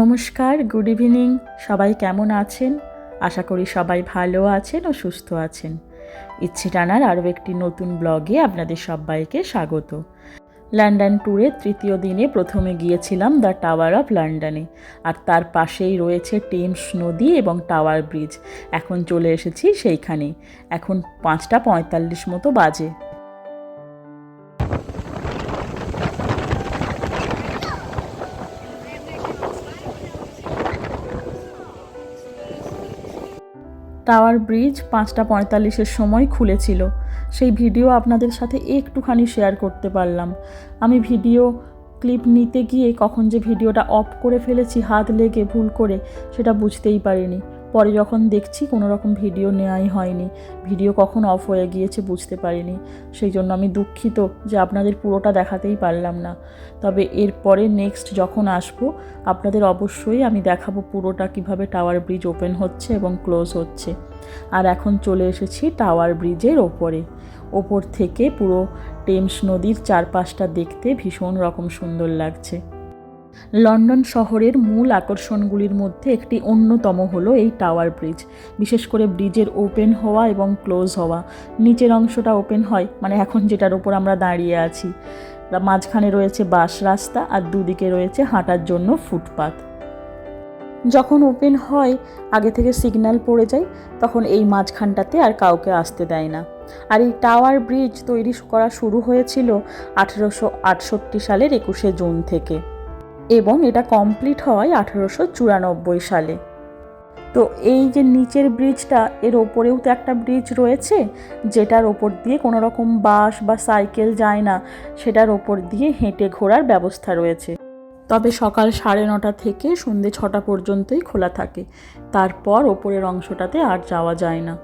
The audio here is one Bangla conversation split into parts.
নমস্কার, গুড ইভিনিং। সবাই কেমন আছেন? আশা করি সবাই ভালো আছেন ও সুস্থ আছেন। ইচ্ছে টানার আরও একটি নতুন ব্লগে আপনাদের সবাইকে স্বাগত। লন্ডন ট্যুরের তৃতীয় দিনে প্রথমে গিয়েছিলাম দ্য টাওয়ার অফ লন্ডনে, আর তার পাশেই রয়েছে টেমস নদী এবং টাওয়ার ব্রিজ। এখন চলে এসেছি সেইখানে। এখন পাঁচটা পঁয়তাল্লিশ মতো বাজে। টাওয়ার ব্রিজ পাঁচটা পঁয়তাল্লিশের সময় খুলেছিল। সেই ভিডিও আপনাদের সাথে একটুখানি শেয়ার করতে পারলাম। আমি ভিডিও ক্লিপ নিতে গিয়ে কখন যে ভিডিওটা অফ করে ফেলেছি, হাত লেগে ভুল করে, সেটা বুঝতেই পারিনি। পরে যখন দেখছি কোনো রকম ভিডিও নেওয়াই হয়নি, ভিডিও কখন অফ হয়ে গিয়েছে বুঝতে পারিনি। সেই জন্য আমি দুঃখিত যে আপনাদের পুরোটা দেখাতেই পারলাম না। তবে এরপরে নেক্সট যখন আসব, আপনাদের অবশ্যই আমি দেখাবো পুরোটা কীভাবে টাওয়ার ব্রিজ ওপেন হচ্ছে এবং ক্লোজ হচ্ছে। আর এখন চলে এসেছি টাওয়ার ব্রিজের ওপরে। ওপর থেকে পুরো টেমস নদীর চারপাশটা দেখতে ভীষণ রকম সুন্দর লাগছে। লন্ডন শহরের মূল আকর্ষণগুলির মধ্যে একটি অন্যতম হলো এই টাওয়ার ব্রিজ, বিশেষ করে ব্রিজের ওপেন হওয়া এবং ক্লোজ হওয়া। নিচের অংশটা ওপেন হয় মানে এখন যেটার ওপর আমরা দাঁড়িয়ে আছি। মাঝখানে রয়েছে বাস রাস্তা আর দুদিকে রয়েছে হাঁটার জন্য ফুটপাথ যখন ওপেন হয়, আগে থেকে সিগন্যাল পড়ে যায়, তখন এই মাঝখানটাতে আর কাউকে আসতে দেয় না। আর এই টাওয়ার ব্রিজ তৈরি করা শুরু হয়েছিল আঠেরোশো আটষট্টি সালের একুশে জুন থেকে। এবং এটা কমপ্লিট হয় আঠেরোশো চুরানব্বই সালে। তো এই যে নিচের ব্রিজটা, এর ওপরেও তো একটা ব্রিজ রয়েছে, যেটার ওপর দিয়ে কোনো রকম বাস বা সাইকেল যায় না, সেটার ওপর দিয়ে হেঁটে ঘোরার ব্যবস্থা রয়েছে। তবে সকাল সাড়ে নটা থেকে সন্ধে ছটা পর্যন্তই খোলা থাকে, তারপর ওপরের অংশটাতে আর যাওয়া যায় না।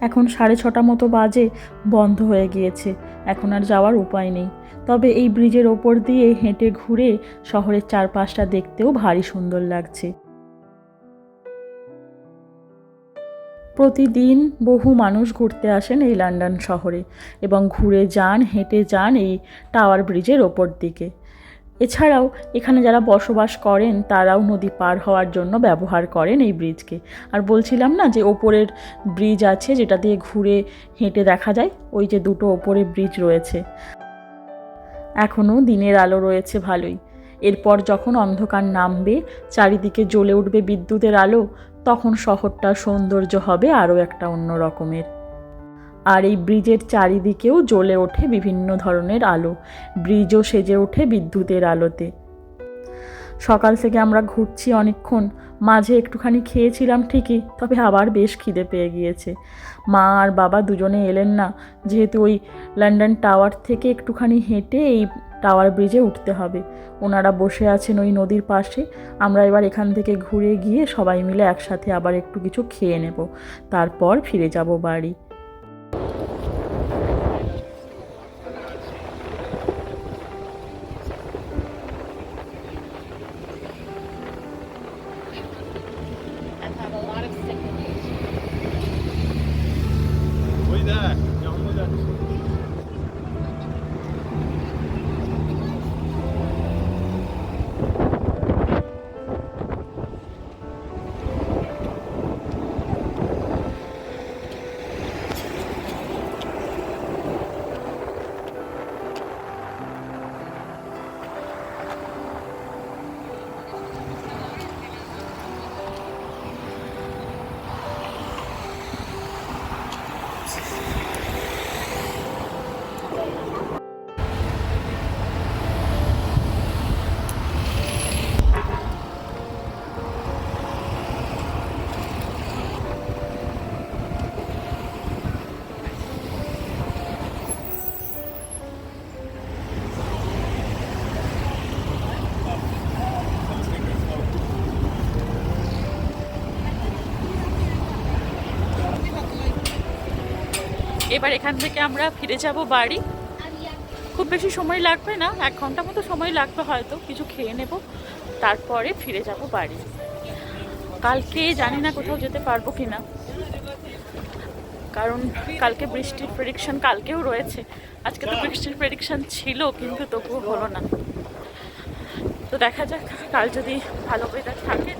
এখন সাড়ে ছটা মতো বাজে, বন্ধ হয়ে গিয়েছে। এখন আর যাওয়ার উপায় নেই। তবে এই ব্রিজের ওপর দিয়ে হেঁটে ঘুরে শহরের চারপাশটা দেখতেও ভারী সুন্দর লাগছে। প্রতিদিন বহু মানুষ ঘুরতে আসেন এই লন্ডন শহরে এবং ঘুরে যান, হেঁটে যান এই টাওয়ার ব্রিজের ওপর দিকে। এছাড়াও এখানে যারা বসবাস করেন, তারাও নদী পার হওয়ার জন্য ব্যবহার করেন এই ব্রিজকে। আর বলছিলাম না যে ওপরের ব্রিজ আছে যেটা দিয়ে ঘুরে হেঁটে দেখা যায়? ওই যে দুটো ওপরে ব্রিজ রয়েছে। এখনও দিনের আলো রয়েছে ভালোই। এরপর যখন অন্ধকার নামবে, চারিদিকে জ্বলে উঠবে বিদ্যুতের আলো, তখন শহরটার সৌন্দর্য হবে আরও একটা অন্য রকমের। আর এই ব্রিজের চারিদিকেও জ্বলে ওঠে বিভিন্ন ধরনের আলো। ব্রিজও সেজে ওঠে বিদ্যুতের আলোতে। সকাল থেকে আমরা ঘুরছি অনেকক্ষণ। মাঝে একটুখানি খেয়েছিলাম ঠিকই, তবে আবার বেশ খিদে পেয়ে গিয়েছে। মা আর বাবা দুজনে এলেন না, যেহেতু ওই লন্ডন টাওয়ার থেকে একটুখানি হেঁটে এই টাওয়ার ব্রিজে উঠতে হবে। ওনারা বসে আছেন ওই নদীর পাশে। আমরা এবার এখান থেকে ঘুরে গিয়ে সবাই মিলে একসাথে আবার একটু কিছু খেয়ে নেব। তারপর ফিরে যাব বাড়ি। এবার এখান থেকে আমরা ফিরে যাব বাড়ি। খুব বেশি সময় লাগবে না, এক ঘণ্টা মতো সময় লাগবে হয়তো, কিছু খেয়ে নেব, তারপরে ফিরে যাব বাড়ি। কালকে জানি না কোথাও যেতে পারব কি না কারণ কালকে বৃষ্টির প্রেডিকশন কালকেও রয়েছে। আজকে তো বৃষ্টির প্রেডিকশন ছিল, কিন্তু তবুও হলো না। তো দেখা যাক, কাল যদি ভালো ওয়েদার থাকে,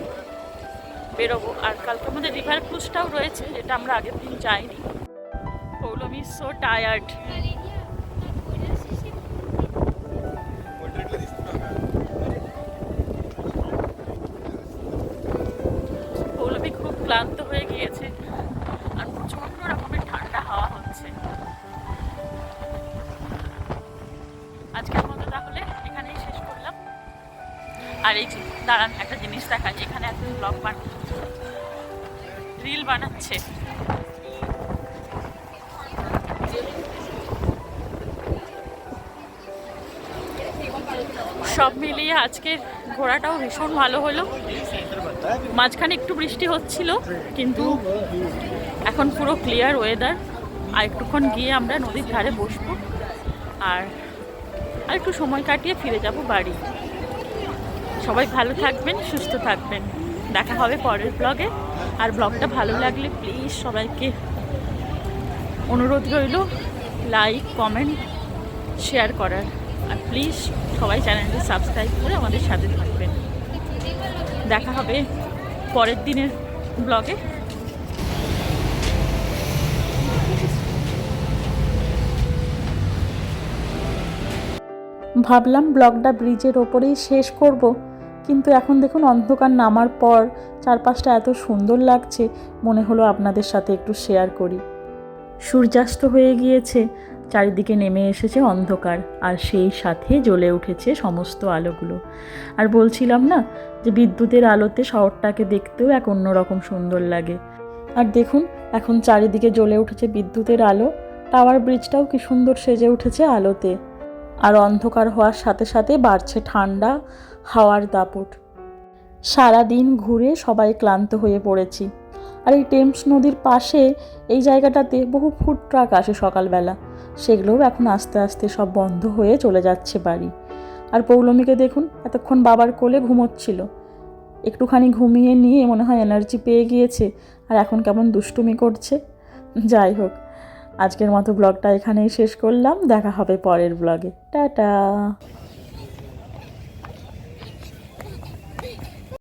বেরোবো। আর কালকে আমাদের রিভার ক্রুজটাও রয়েছে, যেটা আমরা আগের দিন যাইনি। পৌলমি সো টায়ার্ড পৌলমি খুব ক্লান্ত হয়ে গিয়েছে। আর প্রচণ্ড রকমের ঠান্ডা হাওয়া হচ্ছে। আজকের মতো তাহলে এখানেই শেষ করলাম। আর এই দাঁড়ান, একটা জিনিস দেখা এখানে একটা ব্লগ বান রিল বানাচ্ছে। সব মিলিয়ে আজকের ঘোরাটাও ভীষণ ভালো হলো। মাঝখানে একটু বৃষ্টি হচ্ছিল, কিন্তু এখন পুরো ক্লিয়ার ওয়েদার আর একটুক্ষণ গিয়ে আমরা নদীর ধারে বসবো আর আর একটু সময় কাটিয়ে ফিরে যাব বাড়ি। সবাই ভালো থাকবেন, সুস্থ থাকবেন। দেখা হবে পরের ব্লগে আর ব্লগটা ভালো লাগলে প্লিজ সবাইকে অনুরোধ রইল লাইক কমেন্ট শেয়ার করার। আর প্লিজ সবাই চ্যানেলটি সাবস্ক্রাইব করে আমাদের সাথে থাকবেন। দেখা হবে পরের দিনের ব্লগে ভাবলাম ব্লগটা ব্রিজের ওপরেই শেষ করব, কিন্তু এখন দেখুন অন্ধকার নামার পর চারপাশটা এত সুন্দর লাগছে, মনে হলো আপনাদের সাথে একটু শেয়ার করি। সূর্যাস্ত হয়ে গিয়েছে চারিদিকে নেমে এসেছে অন্ধকার, আর সেই সাথে জ্বলে উঠেছে সমস্ত আলোগুলো। আর বলছিলাম না যে বিদ্যুতের আলোতে শহরটাকে দেখতেও এক অন্যরকম সুন্দর লাগে। আর দেখুন, এখন চারিদিকে জ্বলে উঠেছে বিদ্যুতের আলো, টাওয়ার ব্রিজটাও কি সুন্দর সেজে উঠেছে আলোতে। আর অন্ধকার হওয়ার সাথে সাথে বাড়ছে ঠান্ডা, হাওয়ার দাপট। সারাদিন ঘুরে সবাই ক্লান্ত হয়ে পড়েছি। আর এই টেমস নদীর পাশে, এই জায়গাটাতে বহু ফুড ট্রাক আসে সকালবেলা। সেগুলোও এখন আস্তে আস্তে সব বন্ধ হয়ে চলে যাচ্ছে বাড়ি। আর পৌলমীকে দেখুন, এতক্ষণ বাবার কোলে ঘুমোচ্ছিল। একটুখানি ঘুমিয়ে নিয়ে মনে হয় এনার্জি পেয়ে গিয়েছে, আর এখন কেমন দুষ্টুমি করছে। যাই হোক, আজকের মতো ব্লগটা এখানেই শেষ করলাম। দেখা হবে পরের ব্লগে। টাটা!